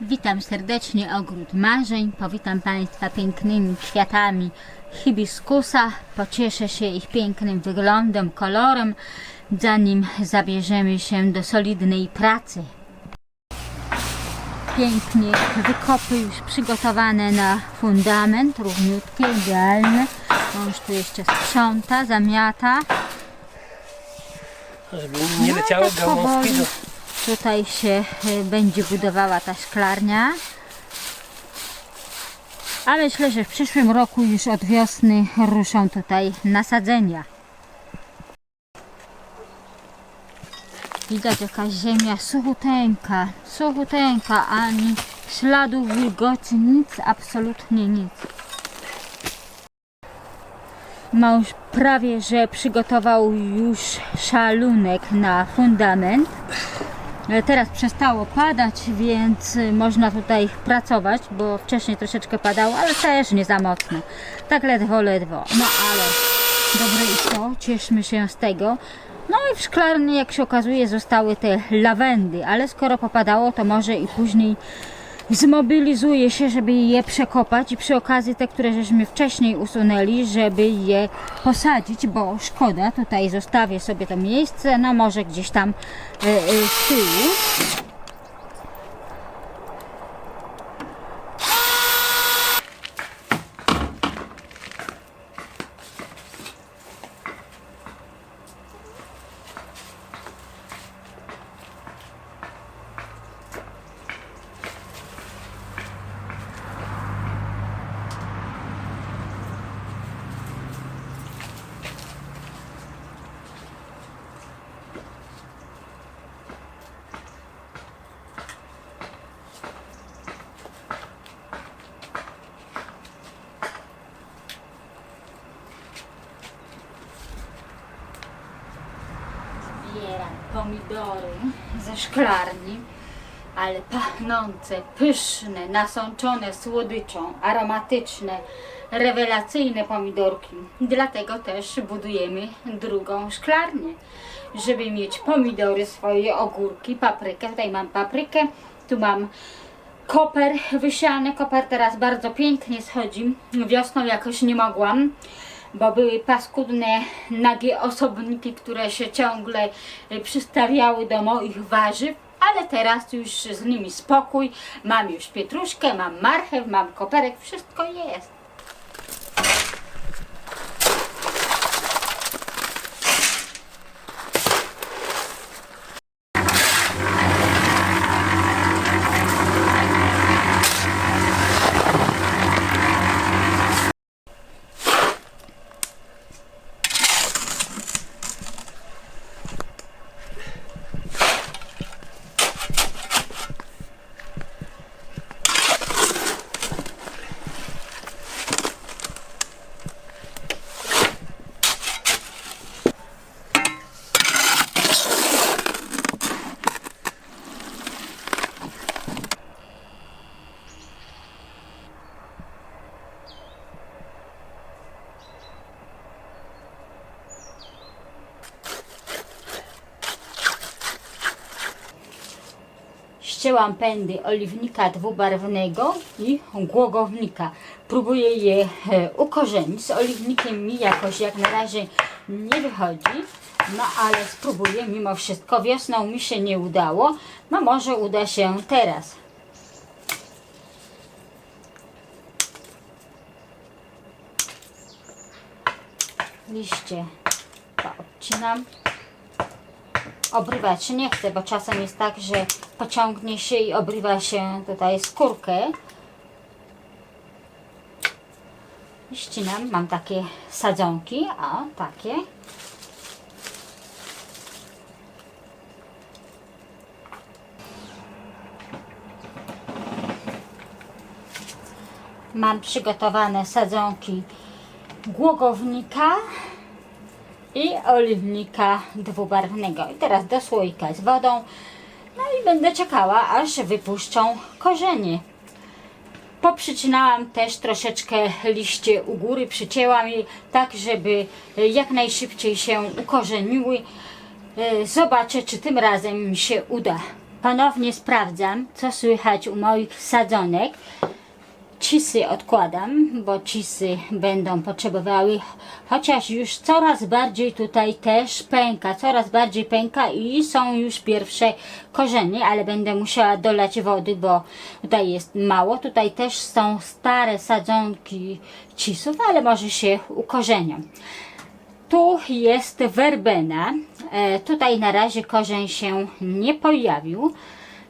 Witam serdecznie Ogród Marzeń. Powitam Państwa pięknymi kwiatami hibiskusa. Pocieszę się ich pięknym wyglądem, kolorem, zanim zabierzemy się do solidnej pracy. Pięknie wykopy już przygotowane na fundament, równiutkie, idealne. Mąż tu jeszcze sprząta, zamiata. Żeby nie No leciały tak gałązki do... Tutaj się y, będzie budowała ta szklarnia. A myślę, że w przyszłym roku już od wiosny ruszą tutaj nasadzenia. Widać jakaś ziemia suchuteńka, suchuteńka, ani śladów wilgoci, nic, absolutnie nic. Mąż prawie, że przygotował już szalunek na fundament. E, Teraz przestało padać, więc y, można tutaj pracować, bo wcześniej troszeczkę padało, ale też nie za mocno. Tak ledwo, ledwo. No ale dobre i to, cieszmy się z tego. No i w szklarni, jak się okazuje, zostały te lawendy, ale skoro popadało, to może i później zmobilizuje się, żeby je przekopać i przy okazji te, które żeśmy wcześniej usunęli, żeby je posadzić, bo szkoda, tutaj zostawię sobie to miejsce, no może gdzieś tam e, e, z tyłu. Pomidory ze szklarni, ale pachnące, pyszne, nasączone słodyczą, aromatyczne, rewelacyjne pomidorki. Dlatego też budujemy drugą szklarnię, żeby mieć pomidory, swoje ogórki, paprykę. Tutaj mam paprykę, tu mam koper wysiany. Koper teraz bardzo pięknie schodzi. Wiosną jakoś nie mogłam, bo były paskudne, nagie osobniki, które się ciągle y, przystawiały do moich warzyw. Ale teraz już z nimi spokój. Mam już pietruszkę, mam marchew, mam koperek, wszystko jest. Ścięłam pędy oliwnika dwubarwnego i głogownika. Próbuję je e, ukorzenić. Z oliwnikiem mi jakoś jak na razie nie wychodzi. No ale spróbuję mimo wszystko. Wiosną mi się nie udało. No może uda się teraz. Liście odcinam obrywać nie chcę, bo czasem jest tak, że pociągnie się i obrywa się tutaj skórkę. I Ścinam, mam takie sadzonki, a takie. Mam przygotowane sadzonki głogownika i oliwnika dwubarwnego. I teraz do słoika z wodą. Będę czekała, aż wypuszczą korzenie. Poprzycinałam też troszeczkę liście u góry, przycięłam je tak, żeby jak najszybciej się ukorzeniły. E, Zobaczę, czy tym razem mi się uda. ponownie sprawdzam, co słychać u moich sadzonek. Cisy odkładam, bo cisy będą potrzebowały, chociaż już coraz bardziej tutaj też pęka, coraz bardziej pęka i są już pierwsze korzenie, ale będę musiała dolać wody, bo tutaj jest mało. Tutaj też są stare sadzonki cisów, ale może się ukorzenią. Tu jest werbena. E, tutaj na razie korzeń się nie pojawił.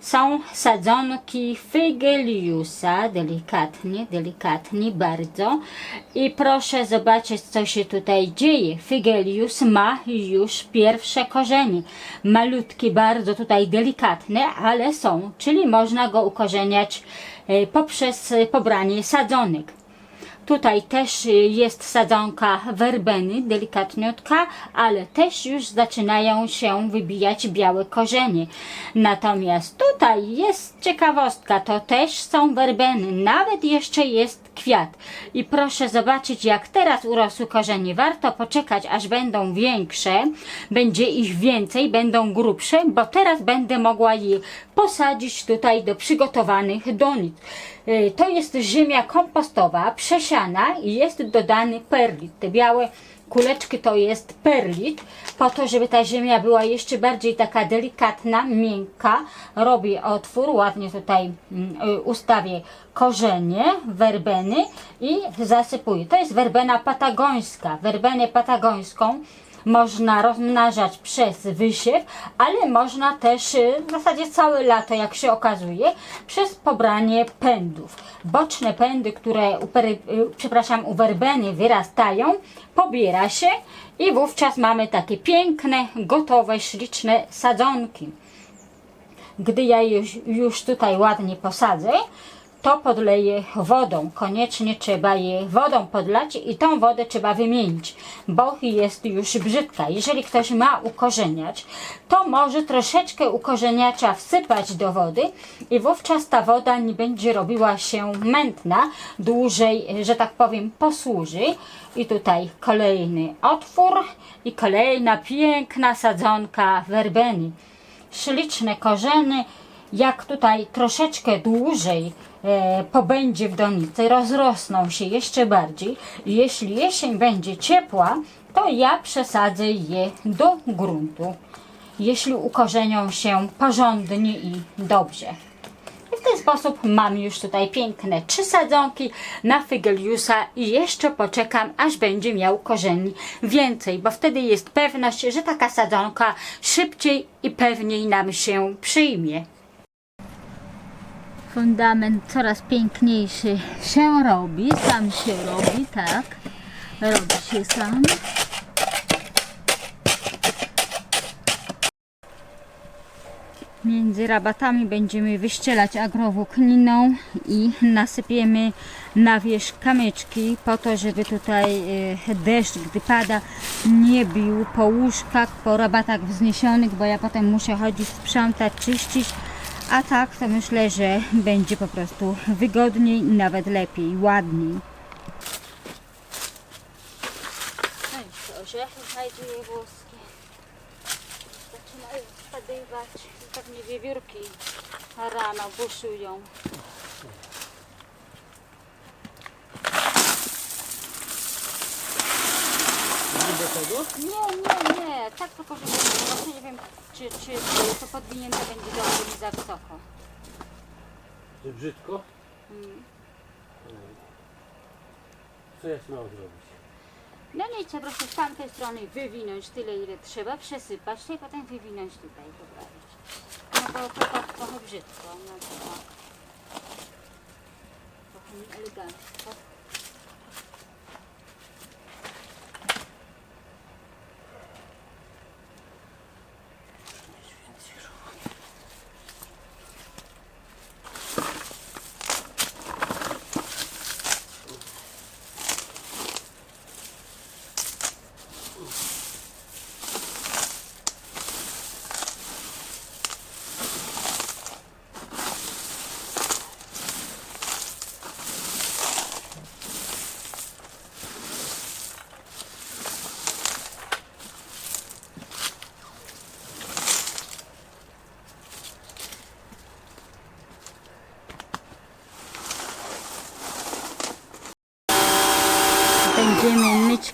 Są sadzonki Figeliusa, delikatnie, delikatnie bardzo. I proszę zobaczyć, co się tutaj dzieje. Figelius ma już pierwsze korzenie. Malutkie, bardzo tutaj delikatne, ale są, czyli można go ukorzeniać e, poprzez pobranie sadzonek. Tutaj też y, jest sadzonka werbeny, delikatniutka, ale też już zaczynają się wybijać białe korzenie. Natomiast tutaj jest ciekawostka, to też są werbeny, nawet jeszcze jest kwiat. I proszę zobaczyć, jak teraz urosły korzenie. Warto poczekać, aż będą większe, będzie ich więcej, będą grubsze, bo teraz będę mogła je posadzić tutaj do przygotowanych donic. Y, To jest ziemia kompostowa, przesiana i jest dodany perlit. Te białe kuleczki to jest perlit, po to, żeby ta ziemia była jeszcze bardziej taka delikatna, miękka. Robię otwór, ładnie tutaj mm, y, ustawię korzenie werbeny i zasypuję. To jest werbena patagońska. Werbenę patagońską można rozmnażać przez wysiew, ale można też y, w zasadzie całe lato, jak się okazuje, przez pobranie pędów. Boczne pędy, które u, y, przepraszam, u werbeny wyrastają, pobiera się i wówczas mamy takie piękne, gotowe, śliczne sadzonki. Gdy ja już, już tutaj ładnie posadzę, to podleję wodą. Koniecznie trzeba je wodą podlać i tą wodę trzeba wymienić, bo jest już brzydka. Jeżeli ktoś ma ukorzeniać, to może troszeczkę ukorzeniacza wsypać do wody i wówczas ta woda nie będzie robiła się mętna, dłużej, że tak powiem, posłuży. I tutaj kolejny otwór i kolejna piękna sadzonka werbeny śliczne korzenie, jak tutaj troszeczkę dłużej e, pobędzie w donicy, rozrosną się jeszcze bardziej. Jeśli jesień będzie ciepła, to ja przesadzę je do gruntu, jeśli ukorzenią się porządnie i dobrze. I w ten sposób mam już tutaj piękne trzy sadzonki na Figeliusa i jeszcze poczekam, aż będzie miał korzeni więcej, bo wtedy jest pewność, że taka sadzonka szybciej i pewniej nam się przyjmie. Fundament coraz piękniejszy się robi, sam się robi, tak, robi się sam. Między rabatami będziemy wyścielać agrowłókniną i nasypiemy na wierzch kamyczki po to, żeby tutaj e, deszcz, gdy pada, nie bił po łóżkach, po rabatach wzniesionych, bo ja potem muszę chodzić, sprzątać, czyścić, a tak to myślę, że będzie po prostu wygodniej, nawet lepiej, ładniej. Orzechy znajduję włoskie. Zaczynają spadywać. Pewnie wiewiórki rano buszują. Do tego? Nie, nie, nie. Tak tylko, że właśnie nie wiem, czy, czy to podwinięte będzie dobrze i za wysoko. Że brzydko? Mm. Co jest mało zrobić? No nic, po prostu z tamtej strony wywinąć tyle, ile trzeba, przesypać to i potem wywinąć tutaj, poprawić. No bo to tak trochę brzydko, no to tak. Trochę nieelegancko.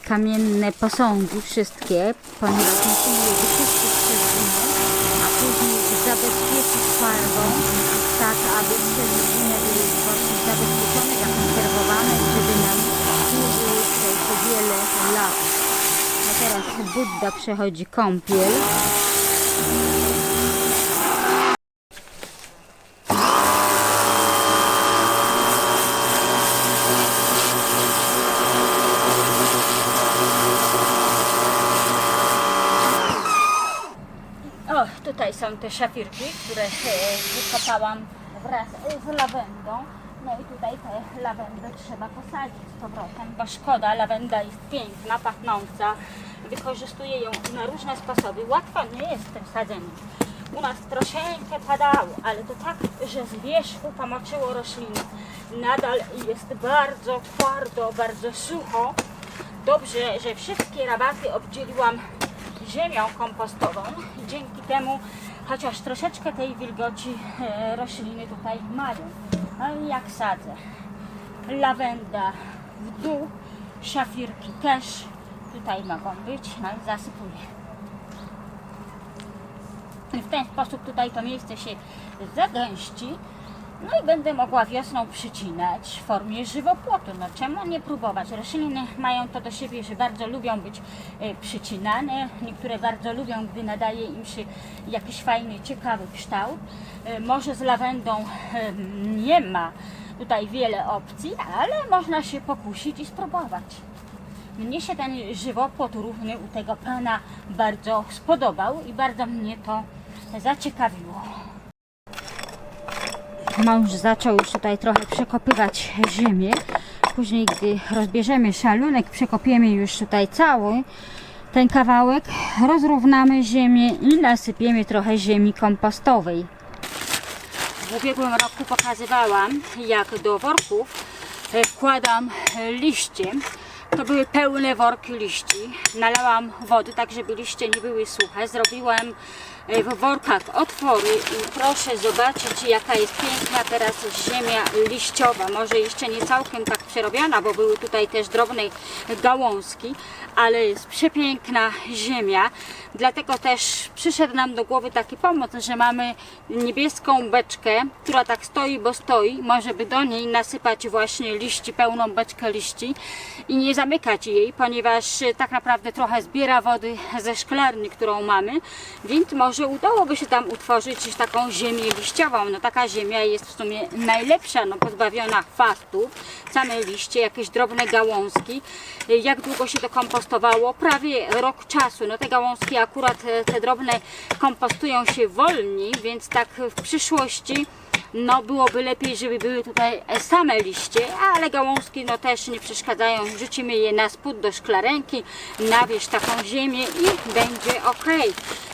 Kamienne posągi wszystkie, ponieważ musimy je wyczyścić przez zimę, a później zabezpieczyć farbą, tak aby przez zimę były właśnie zabezpieczone, zakonserwowane, żeby nam służyły po wiele lat. No teraz Budda przechodzi kąpiel. O, tutaj są te szafirki, które e, wykopałam wraz z lawendą. No i tutaj te lawendę trzeba posadzić z powrotem, bo szkoda, lawenda jest piękna, pachnąca. Wykorzystuję ją na różne sposoby. Łatwo nie jest z tym sadzeniem. U nas troszeczkę padało, ale to tak, że z wierzchu pomoczyło rośliny. Nadal jest bardzo twardo, bardzo sucho. Dobrze, że wszystkie rabaty obdzieliłam ziemią kompostową. Dzięki temu chociaż troszeczkę tej wilgoci e, rośliny tutaj mają. No i jak sadzę? Lawenda w dół, szafirki też tutaj mogą być, no i zasypuję. W ten sposób tutaj to miejsce się zagęści. No i będę mogła wiosną przycinać w formie żywopłotu. No czemu nie próbować? Rośliny mają to do siebie, że bardzo lubią być e, przycinane. Niektóre bardzo lubią, gdy nadaje im się jakiś fajny, ciekawy kształt. E, Może z lawendą e, nie ma tutaj wiele opcji, ale można się pokusić i spróbować. Mnie się ten żywopłot równy u tego pana bardzo spodobał i bardzo mnie to zaciekawiło. Mąż zaczął już tutaj trochę przekopywać ziemię. Później, gdy rozbierzemy szalunek, przekopiemy już tutaj cały ten kawałek, rozrównamy ziemię i nasypiemy trochę ziemi kompostowej. W ubiegłym roku pokazywałam, jak do worków e, wkładam liście. To były pełne worki liści. Nalałam wody, tak żeby liście nie były suche. Zrobiłam w workach otwory i proszę zobaczyć, jaka jest piękna teraz ziemia liściowa. Może jeszcze nie całkiem tak przerobiona, bo były tutaj też drobne gałązki, ale jest przepiękna ziemia. Dlatego też przyszedł nam do głowy taki pomysł, że mamy niebieską beczkę, która tak stoi, bo stoi. Może by do niej nasypać właśnie liści, pełną beczkę liści i nie zamykać jej, ponieważ tak naprawdę trochę zbiera wody ze szklarni, którą mamy, więc może udałoby się tam utworzyć taką ziemię liściową. No taka ziemia jest w sumie najlepsza, no pozbawiona chwastów, same liście, jakieś drobne gałązki. Jak długo się to kompostowało? Prawie rok czasu. No te gałązki akurat e, te drobne kompostują się wolniej, więc tak w przyszłości no byłoby lepiej, żeby były tutaj same liście, ale gałązki no też nie przeszkadzają. Wrzucimy je na spód do szklarenki, nawieź taką ziemię i będzie ok.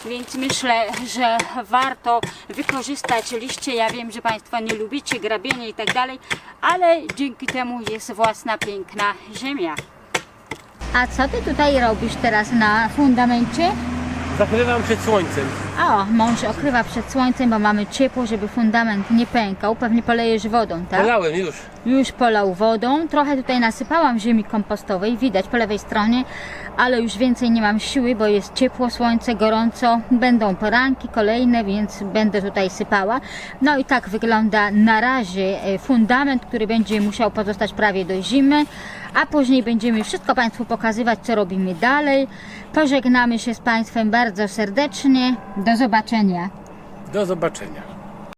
Więc myślę, że warto wykorzystać liście. Ja wiem, że Państwo nie lubicie grabienia i tak dalej, ale dzięki temu jest własna piękna ziemia. A co Ty tutaj robisz teraz na fundamencie? Zakrywam przed słońcem. O, mąż okrywa przed słońcem, bo mamy ciepło, żeby fundament nie pękał. Pewnie polejesz wodą, tak? Polałem już. Już polał wodą. Trochę tutaj nasypałam ziemi kompostowej, widać po lewej stronie, ale już więcej nie mam siły, bo jest ciepło, słońce, gorąco. Będą poranki kolejne, więc będę tutaj sypała. No i tak wygląda na razie e, fundament, który będzie musiał pozostać prawie do zimy, a później będziemy wszystko Państwu pokazywać, co robimy dalej. Pożegnamy się z Państwem bardzo serdecznie. Do zobaczenia. Do zobaczenia.